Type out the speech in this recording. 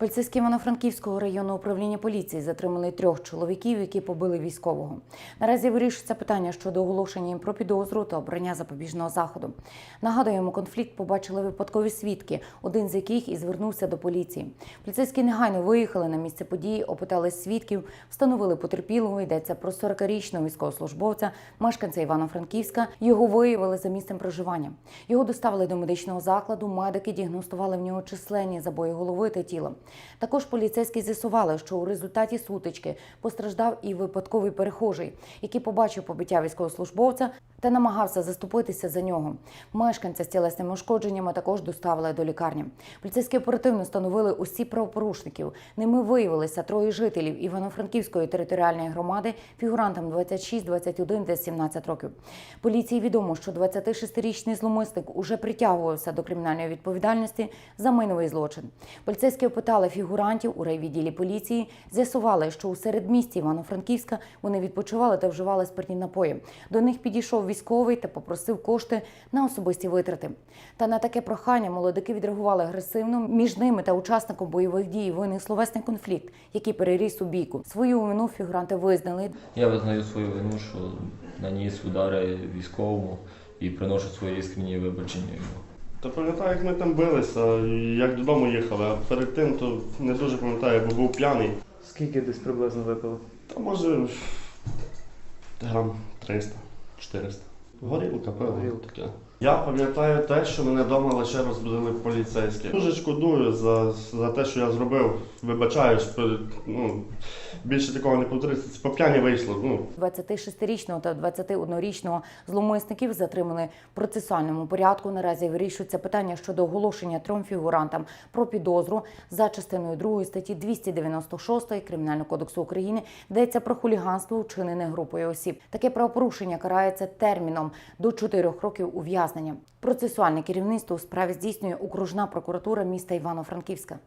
Поліцейські Івано-Франківського районного управління поліції затримали трьох чоловіків, які побили військового. Наразі вирішується питання щодо оголошення їм про підозру та обрання запобіжного заходу. Нагадуємо, конфлікт побачили випадкові свідки, один з яких і звернувся до поліції. Поліцейські негайно виїхали на місце події, опитали свідків, встановили потерпілого. Йдеться про 40-річного військовослужбовця, мешканця Івано-Франківська. Його виявили за місцем проживання. Його доставили до медичного закладу. Медики діагностували в нього численні забої голови та тіла. Також поліцейські з'ясували, що у результаті сутички постраждав і випадковий перехожий, який побачив побиття військовослужбовця та намагався заступитися за нього. Мешканця з тілесними ушкодженнями також доставили до лікарні. Поліцейські оперативно встановили усі правопорушників. Ними виявилися троє жителів Івано-Франківської територіальної громади, фігурантам 26, 21 та 17 років. Поліції відомо, що 26-річний зломисник уже притягувався до кримінальної відповідальності за майновий злочин. Поліцейські опитали фігурантів у райвідділі поліції, з'ясували, що у середмісті Івано-Франківська вони відпочивали та вживали спиртні напої. До них підійшов військовий та попросив кошти на особисті витрати. Та на таке прохання молодики відреагували агресивно. Між ними та учасником бойових дій виник словесний конфлікт, який переріс у бійку. Свою вину фігуранти визнали. Я визнаю свою вину, що наніс удари військовому і приношу свої іскренні вибачення. Та пам'ятаю, як ми там билися, як додому їхали, а перед тим то не дуже пам'ятаю, бо був п'яний. Скільки десь приблизно випили? Та може грам 300, 400. Горілка, пиво, таке. Я пам'ятаю те, що мене вдома лише розбудили поліцейські. Дуже шкодую за, за те, що я зробив. Вибачаюсь, пе- ну, більше такого не повториться. По п'яні вийшло. Ну, 26-річного та 21-річного зловмисників затримали процесуальному порядку. Наразі вирішується питання щодо оголошення трьом фігурантам про підозру за частиною 2 статті 296 Кримінального кодексу України йдеться про хуліганство, вчинене групою осіб. Таке правопорушення карається терміном до 4 років ув'язнення. Процесуальне керівництво у справі здійснює окружна прокуратура міста Івано-Франківська.